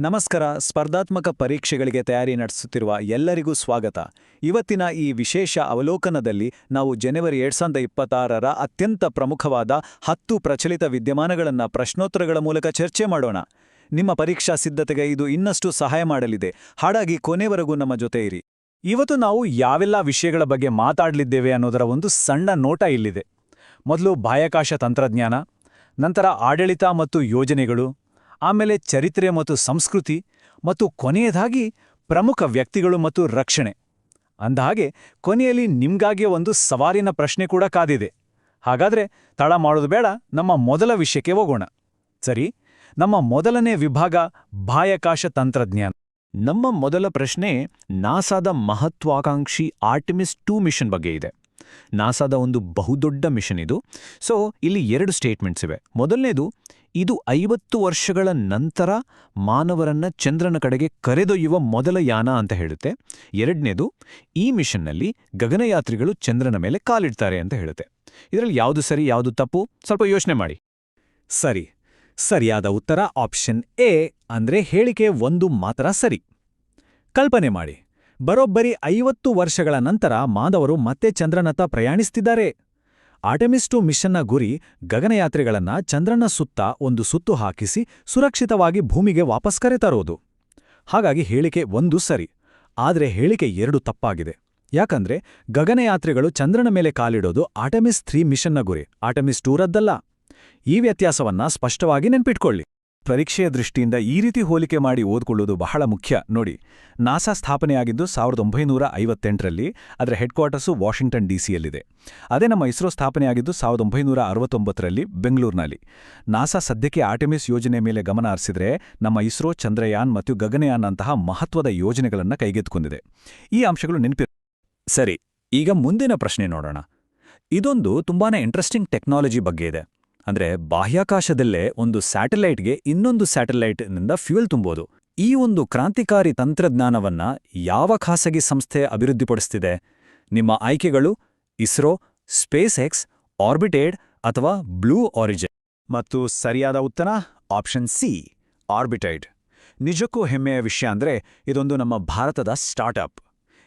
ನಮಸ್ಕಾರ. ಸ್ಪರ್ಧಾತ್ಮಕ ಪರೀಕ್ಷೆಗಳಿಗೆ ತಯಾರಿ ನಡೆಸುತ್ತಿರುವ ಎಲ್ಲರಿಗೂ ಸ್ವಾಗತ. ಇವತ್ತಿನ ಈ ವಿಶೇಷ ಅವಲೋಕನದಲ್ಲಿ ನಾವು ಜನವರಿ ಎರಡ್ ಸಾವಿರದ ಇಪ್ಪತ್ತಾರರ ಅತ್ಯಂತ ಪ್ರಮುಖವಾದ ಹತ್ತು ಪ್ರಚಲಿತ ವಿದ್ಯಮಾನಗಳನ್ನು ಪ್ರಶ್ನೋತ್ತರಗಳ ಮೂಲಕ ಚರ್ಚೆ ಮಾಡೋಣ. ನಿಮ್ಮ ಪರೀಕ್ಷಾ ಸಿದ್ಧತೆಗೆ ಇದು ಇನ್ನಷ್ಟು ಸಹಾಯ ಮಾಡಲಿದೆ. ಹಾಗಾಗಿ ಕೊನೆವರೆಗೂ ನಮ್ಮ ಜೊತೆ ಇರಿ. ಇವತ್ತು ನಾವು ಯಾವೆಲ್ಲ ವಿಷಯಗಳ ಬಗ್ಗೆ ಮಾತಾಡಲಿದ್ದೇವೆ ಅನ್ನೋದರ ಒಂದು ಸಣ್ಣ ನೋಟ ಇಲ್ಲಿದೆ. ಮೊದಲು ಬಾಹ್ಯಾಕಾಶ ತಂತ್ರಜ್ಞಾನ, ನಂತರ ಆಡಳಿತ ಮತ್ತು ಯೋಜನೆಗಳು ಆಮೇಲೆ ಚರಿತ್ರೆ ಮತ್ತು ಸಂಸ್ಕೃತಿ ಮತ್ತು ಕೊನೆಯದಾಗಿ ಪ್ರಮುಖ ವ್ಯಕ್ತಿಗಳು ಮತ್ತು ರಕ್ಷಣೆ. ಅಂದಹಾಗೆ, ಕೊನೆಯಲ್ಲಿ ನಿಮ್ಗಾಗಿ ಒಂದು ಸವಾಲಿನ ಪ್ರಶ್ನೆ ಕೂಡ ಕಾದಿದೆ. ಹಾಗಾದ್ರೆ ತಳ ಮಾಡೋದು ಬೇಡ, ನಮ್ಮ ಮೊದಲ ವಿಷಯಕ್ಕೆ ಹೋಗೋಣ. ಸರಿ, ನಮ್ಮ ಮೊದಲನೇ ವಿಭಾಗ ಬಾಹ್ಯಾಕಾಶ ತಂತ್ರಜ್ಞಾನ. ನಮ್ಮ ಮೊದಲ ಪ್ರಶ್ನೆ ನಾಸಾದ ಮಹತ್ವಾಕಾಂಕ್ಷಿ ಆರ್ಟಿಮಿಸ್ ಟೂ ಮಿಷನ್ ಬಗ್ಗೆ ಇದೆ. ನಾಸಾದ ಒಂದು ಬಹುದೊಡ್ಡ ಮಿಷನ್ ಇದು. ಸೊ ಇಲ್ಲಿ ಎರಡು ಸ್ಟೇಟ್ಮೆಂಟ್ಸ್ ಇವೆ. ಮೊದಲನೇದು, ಇದು ಐವತ್ತು ವರ್ಷಗಳ ನಂತರ ಮಾನವರನ್ನ ಚಂದ್ರನ ಕಡೆಗೆ ಕರೆದೊಯ್ಯುವ ಮೊದಲ ಯಾನ ಅಂತ ಹೇಳುತ್ತೆ. ಎರಡನೇದು, ಈ ಮಿಷನ್ನಲ್ಲಿ ಗಗನಯಾತ್ರಿಗಳು ಚಂದ್ರನ ಮೇಲೆ ಕಾಲಿಡ್ತಾರೆ ಅಂತ ಹೇಳುತ್ತೆ. ಇದರಲ್ಲಿ ಯಾವುದು ಸರಿ, ಯಾವುದು ತಪ್ಪು? ಸ್ವಲ್ಪ ಯೋಚನೆ ಮಾಡಿ. ಸರಿ. ಸರಿಯಾದ ಉತ್ತರ ಆಪ್ಷನ್ ಎ ಅಂದ್ರೆ ಹೇಳಿಕೆ ಒಂದು ಮಾತ್ರ ಸರಿ. ಕಲ್ಪನೆ ಮಾಡಿ. ಬರೋಬ್ಬರಿ ಐವತ್ತು ವರ್ಷಗಳ ನಂತರ ಮಾಧವರು ಮತ್ತೆ ಚಂದ್ರನತ್ತ ಪ್ರಯಾಣಿಸ್ತಿದ್ದಾರೆ. ಆಟಮಿಸ್ಟು ಮಿಷನ್ನ ಗುರಿ, ಗಗನಯಾತ್ರಿಗಳನ್ನ ಚಂದ್ರನ ಸುತ್ತ ಒಂದು ಸುತ್ತು ಹಾಕಿಸಿ ಸುರಕ್ಷಿತವಾಗಿ ಭೂಮಿಗೆ ವಾಪಸ್ ಕರೆತರೋದು ಹಾಗಾಗಿ ಹೇಳಿಕೆ ಒಂದು ಸರಿ, ಆದರೆ ಹೇಳಿಕೆ ಎರಡು ತಪ್ಪಾಗಿದೆ. ಯಾಕಂದ್ರೆ ಗಗನಯಾತ್ರಿಗಳು ಚಂದ್ರನ ಮೇಲೆ ಕಾಲಿಡೋದು ಆಟಮಿಸ್ ಥ್ರೀ ಮಿಷನ್ನ ಗುರಿ ಆಟಮಿಸ್ ಟೂರದ್ದಲ್ಲ ಈ ವ್ಯತ್ಯಾಸವನ್ನ ಸ್ಪಷ್ಟವಾಗಿ ನೆನ್ಪಿಟ್ಕೊಳ್ಳಿ. ಪರೀಕ್ಷೆಯ ದೃಷ್ಟಿಯಿಂದ ಈ ರೀತಿ ಹೋಲಿಕೆ ಮಾಡಿ ಓದ್ಕೊಳ್ಳೋದು ಬಹಳ ಮುಖ್ಯ. ನೋಡಿ, ನಾಸಾ ಸ್ಥಾಪನೆಯಾಗಿದ್ದು ಸಾವಿರದ ಒಂಬೈನೂರ ಐವತ್ತೆಂಟರಲ್ಲಿ ಅದರ ಹೆಡ್ಕ್ವಾರ್ಟರ್ಸು ವಾಷಿಂಗ್ಟನ್ ಡಿಸಿಯಲ್ಲಿದೆ ಅದೇ ನಮ್ಮ ಇಸ್ರೋ ಸ್ಥಾಪನೆಯಾಗಿದ್ದು ಸಾವಿರದ ಒಂಬೈನೂರ ಅರವತ್ತೊಂಬತ್ತರಲ್ಲಿ ಬೆಂಗಳೂರಿನಲ್ಲಿ. ನಾಸಾ ಸದ್ಯಕ್ಕೆ ಆರ್ಟೆಮಿಸ್ ಯೋಜನೆ ಮೇಲೆ ಗಮನ ಹರಿಸಿದರೆ ನಮ್ಮ ಇಸ್ರೋ ಚಂದ್ರಯಾನ್ ಮತ್ತು ಗಗನಯಾನ್ ಅಂತಹ ಮಹತ್ವದ ಯೋಜನೆಗಳನ್ನು ಕೈಗೆತ್ತಿಕೊಂಡಿದೆ. ಈ ಅಂಶಗಳು ನೆನಪಿ ಸರಿ, ಈಗ ಮುಂದಿನ ಪ್ರಶ್ನೆ ನೋಡೋಣ. ಇದೊಂದು ತುಂಬಾನೇ ಇಂಟ್ರೆಸ್ಟಿಂಗ್ ಟೆಕ್ನಾಲಜಿ ಬಗ್ಗೆ ಇದೆ. ಅಂದ್ರೆ ಬಾಹ್ಯಾಕಾಶದಲ್ಲೇ ಒಂದು ಸ್ಯಾಟಲೈಟ್ಗೆ ಇನ್ನೊಂದು ಸ್ಯಾಟಲೈಟ್ನಿಂದ ಫ್ಯೂಯಲ್ ತುಂಬೋದು. ಈ ಒಂದು ಕ್ರಾಂತಿಕಾರಿ ತಂತ್ರಜ್ಞಾನವನ್ನ ಯಾವ ಖಾಸಗಿ ಸಂಸ್ಥೆ ಅಭಿವೃದ್ಧಿಪಡಿಸ್ತಿದೆ? ನಿಮ್ಮ ಆಯ್ಕೆಗಳು ಇಸ್ರೋ ಸ್ಪೇಸ್ ಎಕ್ಸ್ ಆರ್ಬಿಟೇಡ್ ಅಥವಾ ಬ್ಲೂ ಆರಿಜಿನ್? ಮತ್ತು ಸರಿಯಾದ ಉತ್ತರ? Option C, orbited. ನಿಜಕ್ಕೂ ಹೆಮ್ಮೆಯ ವಿಷಯ ಅಂದ್ರೆ ಇದೊಂದು ನಮ್ಮ ಭಾರತದ ಸ್ಟಾರ್ಟ್ಅಪ್.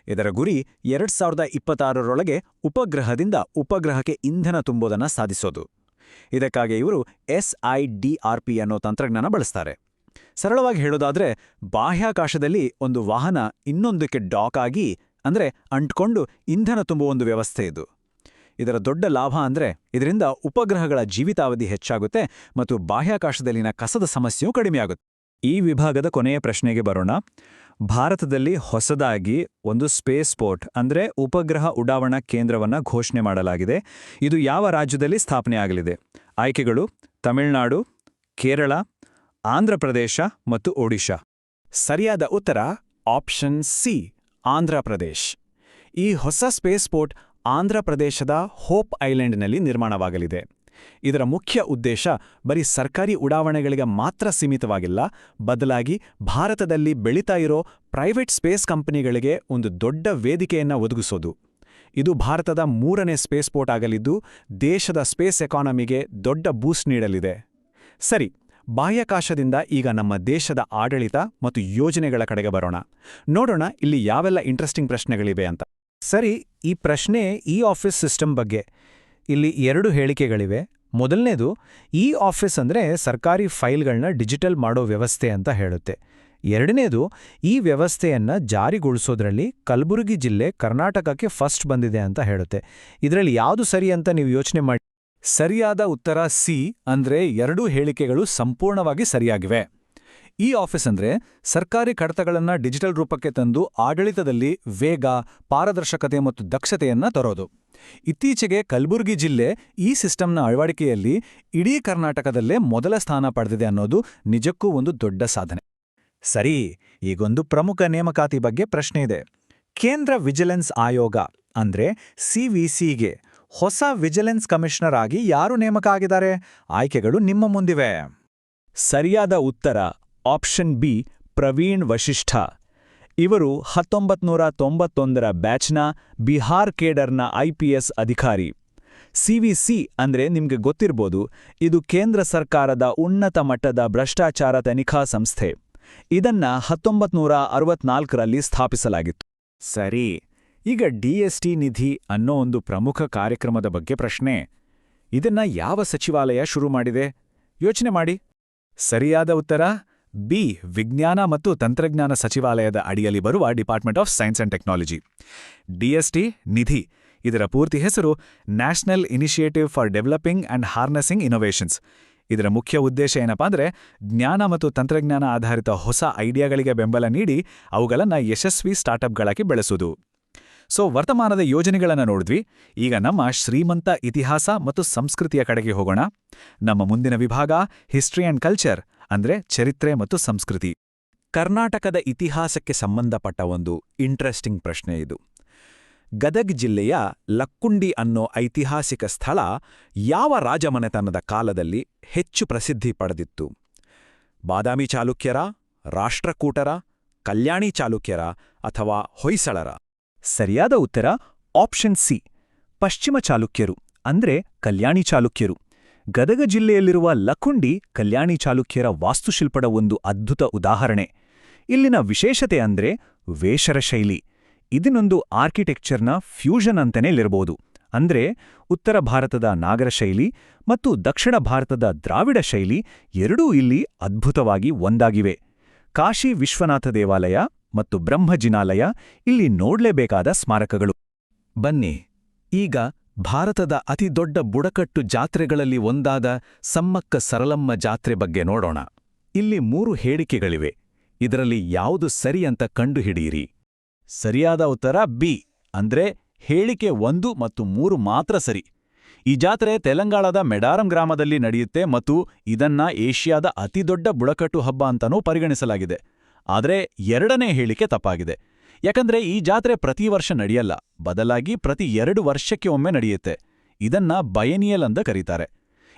ಇದರ ಗುರಿ ಎರಡ್ ಸಾವಿರದ ಇಪ್ಪತ್ತಾರರೊಳಗೆ ಉಪಗ್ರಹದಿಂದ ಉಪಗ್ರಹಕ್ಕೆ ಇಂಧನ ತುಂಬೋದನ್ನ ಸಾಧಿಸೋದು. ಇದಕ್ಕಾಗಿ ಇವರು ಎಸ್ಐಡಿಆರ್ಪಿ ಅನ್ನೋ ತಂತ್ರಜ್ಞಾನ ಬಳಸ್ತಾರೆ. ಸರಳವಾಗಿ ಹೇಳೋದಾದ್ರೆ, ಬಾಹ್ಯಾಕಾಶದಲ್ಲಿ ಒಂದು ವಾಹನ ಇನ್ನೊಂದಕ್ಕೆ ಡಾಕ್ ಆಗಿ, ಅಂದ್ರೆ ಅಂಟ್ಕೊಂಡು ಇಂಧನ ತುಂಬುವ ಒಂದು ವ್ಯವಸ್ಥೆ ಇದು. ಇದರ ದೊಡ್ಡ ಲಾಭ ಅಂದ್ರೆ, ಇದರಿಂದ ಉಪಗ್ರಹಗಳ ಜೀವಿತಾವಧಿ ಹೆಚ್ಚಾಗುತ್ತೆ ಮತ್ತು ಬಾಹ್ಯಾಕಾಶದಲ್ಲಿನ ಕಸದ ಸಮಸ್ಯೆಯೂ ಕಡಿಮೆಯಾಗುತ್ತೆ. ಈ ವಿಭಾಗದ ಕೊನೆಯ ಪ್ರಶ್ನೆಗೆ ಬರೋಣ. ಭಾರತದಲ್ಲಿ ಹೊಸದಾಗಿ ಒಂದು ಸ್ಪೇಸ್ ಪೋರ್ಟ್ ಅಂದ್ರೆ ಉಪಗ್ರಹ ಉಡಾವಣಾ ಕೇಂದ್ರವನ್ನ ಘೋಷಣೆ ಮಾಡಲಾಗಿದೆ. ಇದು ಯಾವ ರಾಜ್ಯದಲ್ಲಿ ಸ್ಥಾಪನೆಯಾಗಲಿದೆ ಆಯ್ಕೆಗಳು ತಮಿಳುನಾಡು, ಕೇರಳ ಆಂಧ್ರಪ್ರದೇಶ ಮತ್ತು ಒಡಿಶಾ. ಸರಿಯಾದ ಉತ್ತರ ಆಪ್ಷನ್ ಸಿ ಆಂಧ್ರಪ್ರದೇಶ್ ಈ ಹೊಸ ಸ್ಪೇಸ್ ಪೋರ್ಟ್ ಆಂಧ್ರಪ್ರದೇಶದ ಹೋಪ್ ಐಲ್ಯಾಂಡ್ನಲ್ಲಿ ನಿರ್ಮಾಣವಾಗಲಿದೆ. ಇದರ ಮುಖ್ಯ ಉದ್ದೇಶ ಬರೀ ಸರ್ಕಾರಿ ಉಡಾವಣೆಗಳಿಗೆ ಮಾತ್ರ ಸೀಮಿತವಾಗಿಲ್ಲ, ಬದಲಾಗಿ ಭಾರತದಲ್ಲಿ ಬೆಳೀತಾ ಇರೋ ಪ್ರೈವೇಟ್ ಸ್ಪೇಸ್ ಕಂಪನಿಗಳಿಗೆ ಒಂದು ದೊಡ್ಡ ವೇದಿಕೆಯನ್ನ ಒದಗಿಸೋದು. ಇದು ಭಾರತದ ಮೂರನೇ ಸ್ಪೇಸ್ ಪೋರ್ಟ್ ಆಗಲಿದ್ದು, ದೇಶದ ಸ್ಪೇಸ್ ಎಕಾನಮಿಗೆ ದೊಡ್ಡ ಬೂಸ್ಟ್ ನೀಡಲಿದೆ. ಸರಿ, ಬಾಹ್ಯಾಕಾಶದಿಂದ ಈಗ ನಮ್ಮ ದೇಶದ ಆಡಳಿತ ಮತ್ತು ಯೋಜನೆಗಳ ಕಡೆಗೆ ಬರೋಣ. ನೋಡೋಣ ಇಲ್ಲಿ ಯಾವೆಲ್ಲ ಇಂಟ್ರೆಸ್ಟಿಂಗ್ ಪ್ರಶ್ನೆಗಳಿವೆ ಅಂತ. ಸರಿ, ಈ ಪ್ರಶ್ನೆ ಈ ಆಫೀಸ್ ಸಿಸ್ಟಮ್ ಬಗ್ಗೆ. ಇಲ್ಲಿ ಎರಡು ಹೇಳಿಕೆಗಳಿವೆ. ಮೊದಲನೇದು ಇ ಆಫೀಸ್ ಅಂದರೆ ಸರ್ಕಾರಿ ಫೈಲ್ಗಳನ್ನ ಡಿಜಿಟಲ್ ಮಾಡೋ ವ್ಯವಸ್ಥೆ ಅಂತ ಹೇಳುತ್ತೆ. ಎರಡನೇದು, ಈ ವ್ಯವಸ್ಥೆಯನ್ನ ಜಾರಿಗೊಳಿಸೋದ್ರಲ್ಲಿ ಕಲಬುರಗಿ ಜಿಲ್ಲೆ ಕರ್ನಾಟಕಕ್ಕೆ ಫಸ್ಟ್ ಬಂದಿದೆ ಅಂತ ಹೇಳುತ್ತೆ. ಇದರಲ್ಲಿ ಯಾವುದು ಸರಿ ಅಂತ ನೀವು ಯೋಚನೆ ಮಾಡಿ. ಸರಿಯಾದ ಉತ್ತರ ಸಿ ಅಂದ್ರೆ ಎರಡೂ ಹೇಳಿಕೆಗಳು ಸಂಪೂರ್ಣವಾಗಿ ಸರಿಯಾಗಿವೆ. ಈ ಆಫೀಸ್ ಅಂದ್ರೆ ಸರ್ಕಾರಿ ಕಡತಗಳನ್ನು ಡಿಜಿಟಲ್ ರೂಪಕ್ಕೆ ತಂದು ಆಡಳಿತದಲ್ಲಿ ವೇಗ, ಪಾರದರ್ಶಕತೆ ಮತ್ತು ದಕ್ಷತೆಯನ್ನ ತರೋದು. ಇತ್ತೀಚೆಗೆ ಕಲಬುರಗಿ ಜಿಲ್ಲೆ ಈ ಸಿಸ್ಟಮ್ನ ಅಳವಡಿಕೆಯಲ್ಲಿ ಇಡೀ ಕರ್ನಾಟಕದಲ್ಲೇ ಮೊದಲ ಸ್ಥಾನ ಪಡೆದಿದೆ ಅನ್ನೋದು ನಿಜಕ್ಕೂ ಒಂದು ದೊಡ್ಡ ಸಾಧನೆ. ಸರಿ, ಈಗೊಂದು ಪ್ರಮುಖ ನೇಮಕಾತಿ ಬಗ್ಗೆ ಪ್ರಶ್ನೆ ಇದೆ. ಕೇಂದ್ರ ವಿಜಿಲೆನ್ಸ್ ಆಯೋಗ, ಅಂದ್ರೆ ಸಿವಿಸಿಗೆ ಹೊಸ ವಿಜಿಲೆನ್ಸ್ ಕಮಿಷನರ್ ಆಗಿ ಯಾರು ನೇಮಕ ಆಗಿದ್ದಾರೆ? ಆಯ್ಕೆಗಳು ನಿಮ್ಮ ಮುಂದಿವೆ. ಸರಿಯಾದ ಉತ್ತರ, ಆಪ್ಷನ್ ಬಿ, ಪ್ರವೀಣ್ ವಶಿಷ್ಠ. ಇವರು ಹತ್ತೊಂಬತ್ನೂರ ತೊಂಬತ್ತೊಂದರ ಬ್ಯಾಚ್ನ ಬಿಹಾರ್ ಕೇಡರ್ನ ಐಪಿಎಸ್ ಅಧಿಕಾರಿ. ಸಿವಿಸಿ ಅಂದ್ರೆ ನಿಮ್ಗೆ ಗೊತ್ತಿರ್ಬೋದು, ಇದು ಕೇಂದ್ರ ಸರ್ಕಾರದ ಉನ್ನತ ಮಟ್ಟದ ಭ್ರಷ್ಟಾಚಾರ ತನಿಖಾ ಸಂಸ್ಥೆ. ಇದನ್ನ ಹತ್ತೊಂಬತ್ನೂರ ಅರವತ್ನಾಲ್ಕರಲ್ಲಿ ಸ್ಥಾಪಿಸಲಾಗಿತ್ತು. ಸರಿ, ಈಗ ಡಿಎಸ್ಟಿ ನಿಧಿ ಅನ್ನೋ ಒಂದು ಪ್ರಮುಖ ಕಾರ್ಯಕ್ರಮದ ಬಗ್ಗೆ ಪ್ರಶ್ನೆ. ಇದನ್ನ ಯಾವ ಸಚಿವಾಲಯ ಶುರು ಮಾಡಿದೆ? ಯೋಚನೆ ಮಾಡಿ. ಸರಿಯಾದ ಉತ್ತರ? ಬಿ, ವಿಜ್ಞಾನ ಮತ್ತು ತಂತ್ರಜ್ಞಾನ ಸಚಿವಾಲಯದ ಅಡಿಯಲ್ಲಿ ಬರುವ department of science and technology DST ನಿಧಿ. ಇದರ ಪೂರ್ತಿ ಹೆಸರು national initiative for developing and harnessing innovations ಇದರ ಮುಖ್ಯ ಉದ್ದೇಶ ಏನಪ್ಪಾ ಅಂದ್ರೆ ಜ್ಞಾನ ಮತ್ತು ತಂತ್ರಜ್ಞಾನ ಆಧಾರಿತ ಹೊಸ ಐಡಿಯಾಗಳಿಗೆ ಬೆಂಬಲ ನೀಡಿ ಅವುಗಳನ್ನು ಯಶಸ್ವಿ ಸ್ಟಾರ್ಟ್ಅಪ್ಗಳಾಗಿ ಬೆಳೆಸುವುದು. ಸೊ ವರ್ತಮಾನದ ಯೋಜನೆಗಳನ್ನು ನೋಡಿದ್ವಿ. ಈಗ ನಮ್ಮ ಶ್ರೀಮಂತ ಇತಿಹಾಸ ಮತ್ತು ಸಂಸ್ಕೃತಿಯ ಕಡೆಗೆ ಹೋಗೋಣ. ನಮ್ಮ ಮುಂದಿನ ವಿಭಾಗ ಹಿಸ್ಟ್ರಿ ಅಂಡ್ ಕಲ್ಚರ್ ಅಂದ್ರೆ ಚರಿತ್ರೆ ಮತ್ತು ಸಂಸ್ಕೃತಿ. ಕರ್ನಾಟಕದ ಇತಿಹಾಸಕ್ಕೆ ಸಂಬಂಧಪಟ್ಟ ಒಂದು ಇಂಟ್ರೆಸ್ಟಿಂಗ್ ಪ್ರಶ್ನೆ ಇದು. ಗದಗ್ ಜಿಲ್ಲೆಯ ಲಕ್ಕುಂಡಿ ಅನ್ನೋ ಐತಿಹಾಸಿಕ ಸ್ಥಳ ಯಾವ ರಾಜಮನೆತನದ ಕಾಲದಲ್ಲಿ ಹೆಚ್ಚು ಪ್ರಸಿದ್ಧಿ ಪಡೆದಿತ್ತು? ಬಾದಾಮಿ ಚಾಲುಕ್ಯರ, ರಾಷ್ಟ್ರಕೂಟರ, ಕಲ್ಯಾಣಿ ಚಾಲುಕ್ಯರ ಅಥವಾ ಹೊಯ್ಸಳರ? ಸರಿಯಾದ ಉತ್ತರ ಆಪ್ಷನ್ ಸಿ, ಪಶ್ಚಿಮ ಚಾಲುಕ್ಯರು ಅಂದ್ರೆ ಕಲ್ಯಾಣಿ ಚಾಲುಕ್ಯರು. ಗದಗ ಜಿಲ್ಲೆಯಲ್ಲಿರುವ ಲಖುಂಡಿ ಕಲ್ಯಾಣಿ ಚಾಲುಕ್ಯರ ವಾಸ್ತುಶಿಲ್ಪದ ಒಂದು ಅದ್ಭುತ ಉದಾಹರಣೆ. ಇಲ್ಲಿನ ವಿಶೇಷತೆ ಅಂದ್ರೆ ವೇಷರ ಶೈಲಿ. ಇದನ್ನೊಂದು ಆರ್ಕಿಟೆಕ್ಚರ್ನ ಫ್ಯೂಷನ್ ಅಂತನೇ ಇರಬಹುದು ಅಂದ್ರೆ ಉತ್ತರ ಭಾರತದ ನಾಗರ ಶೈಲಿ ಮತ್ತು ದಕ್ಷಿಣ ಭಾರತದ ದ್ರಾವಿಡ ಶೈಲಿ ಎರಡೂ ಇಲ್ಲಿ ಅದ್ಭುತವಾಗಿ ಒಂದಾಗಿವೆ. ಕಾಶಿ ವಿಶ್ವನಾಥ ದೇವಾಲಯ ಮತ್ತು ಬ್ರಹ್ಮಜಿನಾಲಯ ಇಲ್ಲಿ ನೋಡ್ಲೇಬೇಕಾದ ಸ್ಮಾರಕಗಳು. ಬನ್ನಿ, ಈಗ ಭಾರತದ ಅತಿದೊಡ್ಡ ಬುಡಕಟ್ಟು ಜಾತ್ರೆಗಳಲ್ಲಿ ಒಂದಾದ ಸಮ್ಮಕ್ಕ ಸರಳಮ್ಮ ಜಾತ್ರೆ ಬಗ್ಗೆ ನೋಡೋಣ. ಇಲ್ಲಿ ಮೂರು ಹೇಳಿಕೆಗಳಿವೆ. ಇದರಲ್ಲಿ ಯಾವುದು ಸರಿ ಅಂತ ಕಂಡುಹಿಡಿಯಿರಿ. ಸರಿಯಾದ ಉತ್ತರ ಬಿ. ಅಂದ್ರೆ ಹೇಳಿಕೆ ಒಂದು ಮತ್ತು ಮೂರು ಮಾತ್ರ ಸರಿ. ಈ ಜಾತ್ರೆ ತೆಲಂಗಾಣದ ಮೆಡಾರಂ ಗ್ರಾಮದಲ್ಲಿ ನಡೆಯುತ್ತೆ ಮತ್ತು ಇದನ್ನ ಏಷ್ಯಾದ ಅತಿದೊಡ್ಡ ಬುಡಕಟ್ಟು ಹಬ್ಬ ಅಂತನೂ ಪರಿಗಣಿಸಲಾಗಿದೆ. ಆದರೆ ಎರಡನೇ ಹೇಳಿಕೆ ತಪ್ಪಾಗಿದೆ. ಯಾಕಂದ್ರೆ ಈ ಜಾತ್ರೆ ಪ್ರತಿ ವರ್ಷ ನಡೆಯಲ್ಲ, ಬದಲಾಗಿ ಪ್ರತಿ ಎರಡು ವರ್ಷಕ್ಕೆ ಒಮ್ಮೆ ನಡೆಯುತ್ತೆ. ಇದನ್ನ ಬಯನಿಯಲ್ ಅಂತ ಕರೀತಾರೆ.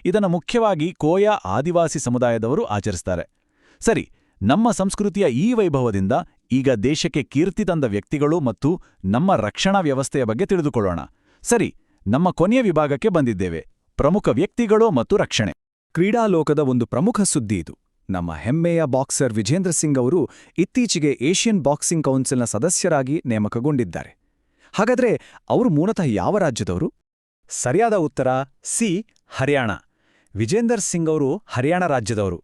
ಇದನ್ನ ಮುಖ್ಯವಾಗಿ ಕೋಯಾ ಆದಿವಾಸಿ ಸಮುದಾಯದವರು ಆಚರಿಸ್ತಾರೆ. ಸರಿ, ನಮ್ಮ ಸಂಸ್ಕೃತಿಯ ಈ ವೈಭವದಿಂದ ಈಗ ದೇಶಕ್ಕೆ ಕೀರ್ತಿ ತಂದ ವ್ಯಕ್ತಿಗಳು ಮತ್ತು ನಮ್ಮ ರಕ್ಷಣಾ ವ್ಯವಸ್ಥೆಯ ಬಗ್ಗೆ ತಿಳಿದುಕೊಳ್ಳೋಣ. ಸರಿ, ನಮ್ಮ ಕೊನೆಯ ವಿಭಾಗಕ್ಕೆ ಬಂದಿದ್ದೇವೆ. ಪ್ರಮುಖ ವ್ಯಕ್ತಿಗಳು ಮತ್ತು ರಕ್ಷಣೆ. ಕ್ರೀಡಾಲೋಕದ ಒಂದು ಪ್ರಮುಖ ಸುದ್ದಿ ಇದು. ನಮ್ಮ ಹೆಮ್ಮೆಯ ಬಾಕ್ಸರ್ ವಿಜೇಂದ್ರ ಸಿಂಗ್ ಅವರು ಇತ್ತೀಚೆಗೆ ಏಷ್ಯನ್ ಬಾಕ್ಸಿಂಗ್ ಕೌನ್ಸಿಲ್ನ ಸದಸ್ಯರಾಗಿ ನೇಮಕಗೊಂಡಿದ್ದಾರೆ. ಹಾಗಾದ್ರೆ ಅವರು ಮೂಲತಃ ಯಾವ ರಾಜ್ಯದವರು? ಸರಿಯಾದ ಉತ್ತರ, ಸಿ, ಹರಿಯಾಣ. ವಿಜೇಂದರ್ ಸಿಂಗ್ ಅವರು ಹರಿಯಾಣ ರಾಜ್ಯದವರು.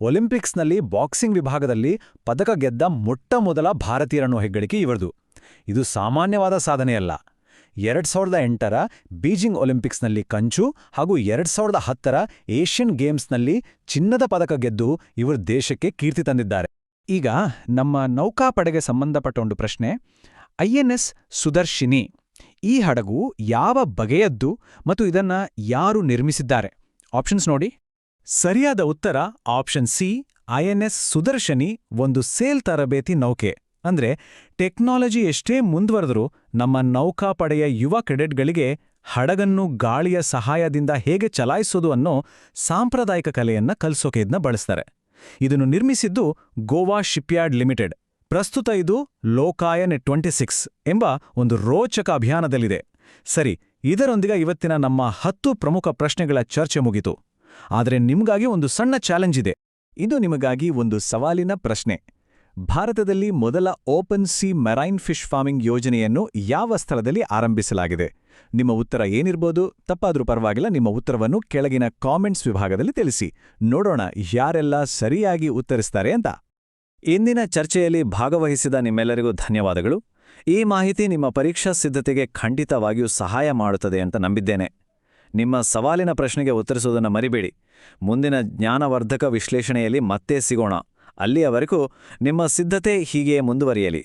ಒಲಿಂಪಿಕ್ಸ್ನಲ್ಲಿ ಬಾಕ್ಸಿಂಗ್ ವಿಭಾಗದಲ್ಲಿ ಪದಕ ಗೆದ್ದ ಮೊಟ್ಟ ಮೊದಲ ಭಾರತೀಯರನ್ನು ಹೆಗ್ಗಳಿಕೆ ಇವರದು. ಇದು ಸಾಮಾನ್ಯವಾದ ಸಾಧನೆಯಲ್ಲ. ಎರಡ್ ಸಾವಿರದ ಎಂಟರ ಬೀಜಿಂಗ್ ಒಲಿಂಪಿಕ್ಸ್ನಲ್ಲಿ ಕಂಚು ಹಾಗೂ ಎರಡ್ ಸಾವಿರದ ಹತ್ತರ ಏಷ್ಯನ್ ಗೇಮ್ಸ್ನಲ್ಲಿ ಚಿನ್ನದ ಪದಕ ಗೆದ್ದು ಇವರು ದೇಶಕ್ಕೆ ಕೀರ್ತಿ ತಂದಿದ್ದಾರೆ. ಈಗ ನಮ್ಮ ನೌಕಾಪಡೆಗೆ ಸಂಬಂಧಪಟ್ಟ ಒಂದು ಪ್ರಶ್ನೆ. ಐಎನ್ಎಸ್ ಸುದರ್ಶಿನಿ, ಈ ಹಡಗು ಯಾವ ಬಗೆಯದ್ದು ಮತ್ತು ಇದನ್ನ ಯಾರು ನಿರ್ಮಿಸಿದ್ದಾರೆ? ಆಪ್ಷನ್ಸ್ ನೋಡಿ. ಸರಿಯಾದ ಉತ್ತರ ಆಪ್ಷನ್ ಸಿ ಐಎನ್ಎಸ್ ಸುದರ್ಶನಿ ಒಂದು ಸೇಲ್ ತರಬೇತಿ ನೌಕೆ. ಅಂದ್ರೆ ಟೆಕ್ನಾಲಜಿ ಎಷ್ಟೇ ಮುಂದುವರೆದರೂ ನಮ್ಮ ನೌಕಾಪಡೆಯ ಯುವ ಕೆಡೆಟ್ಗಳಿಗೆ ಹಡಗನ್ನು ಗಾಳಿಯ ಸಹಾಯದಿಂದ ಹೇಗೆ ಚಲಾಯಿಸೋದು ಅನ್ನೋ ಸಾಂಪ್ರದಾಯಿಕ ಕಲೆಯನ್ನ ಕಲಿಸೋಕೆ ಇದನ್ನ ಬಳಸ್ತಾರೆ. ಇದನ್ನು ನಿರ್ಮಿಸಿದ್ದು ಗೋವಾ ಶಿಪ್ಯಾರ್ಡ್ ಲಿಮಿಟೆಡ್. ಪ್ರಸ್ತುತ ಇದು ಲೋಕಾಯನ್ ಟ್ವೆಂಟಿ ಸಿಕ್ಸ್ ಎಂಬ ಒಂದು ರೋಚಕ ಅಭಿಯಾನದಲ್ಲಿದೆ. ಸರಿ, ಇದರೊಂದಿಗೆ ಇವತ್ತಿನ ನಮ್ಮ ಹತ್ತು ಪ್ರಮುಖ ಪ್ರಶ್ನೆಗಳ ಚರ್ಚೆ ಮುಗಿತು. ಆದರೆ ನಿಮಗಾಗಿ ಒಂದು ಸಣ್ಣ ಚಾಲೆಂಜ್ ಇದೆ. ಇದು ನಿಮಗಾಗಿ ಒಂದು ಸವಾಲಿನ ಪ್ರಶ್ನೆ. ಭಾರತದಲ್ಲಿ ಮೊದಲ open sea marine fish farming ಯೋಜನೆಯನ್ನು ಯಾವ ಸ್ಥಳದಲ್ಲಿ ಆರಂಭಿಸಲಾಗಿದೆ? ನಿಮ್ಮ ಉತ್ತರ ಏನಿರ್ಬೋದು? ತಪ್ಪಾದರೂ ಪರವಾಗಿಲ್ಲ, ನಿಮ್ಮ ಉತ್ತರವನ್ನು ಕೆಳಗಿನ ಕಾಮೆಂಟ್ಸ್ ವಿಭಾಗದಲ್ಲಿ ತಿಳಿಸಿ. ನೋಡೋಣ ಯಾರೆಲ್ಲ ಸರಿಯಾಗಿ ಉತ್ತರಿಸ್ತಾರೆ ಅಂತ. ಇಂದಿನ ಚರ್ಚೆಯಲ್ಲಿ ಭಾಗವಹಿಸಿದ ನಿಮ್ಮೆಲ್ಲರಿಗೂ ಧನ್ಯವಾದಗಳು. ಈ ಮಾಹಿತಿ ನಿಮ್ಮ ಪರೀಕ್ಷಾ ಸಿದ್ಧತೆಗೆ ಖಂಡಿತವಾಗಿಯೂ ಸಹಾಯ ಮಾಡುತ್ತದೆ ಅಂತ ನಂಬಿದ್ದೇನೆ. ನಿಮ್ಮ ಸವಾಲಿನ ಪ್ರಶ್ನೆಗೆ ಉತ್ತರಿಸುವುದನ್ನು ಮರಿಬೇಡಿ. ಮುಂದಿನ ಜ್ಞಾನವರ್ಧಕ ವಿಶ್ಲೇಷಣೆಯಲ್ಲಿ ಮತ್ತೆ ಸಿಗೋಣ. ಅಲ್ಲಿಯವರೆಗೂ ನಿಮ್ಮ ಸಿದ್ಧತೆ ಹೀಗೆ ಮುಂದುವರಿಯಲಿ.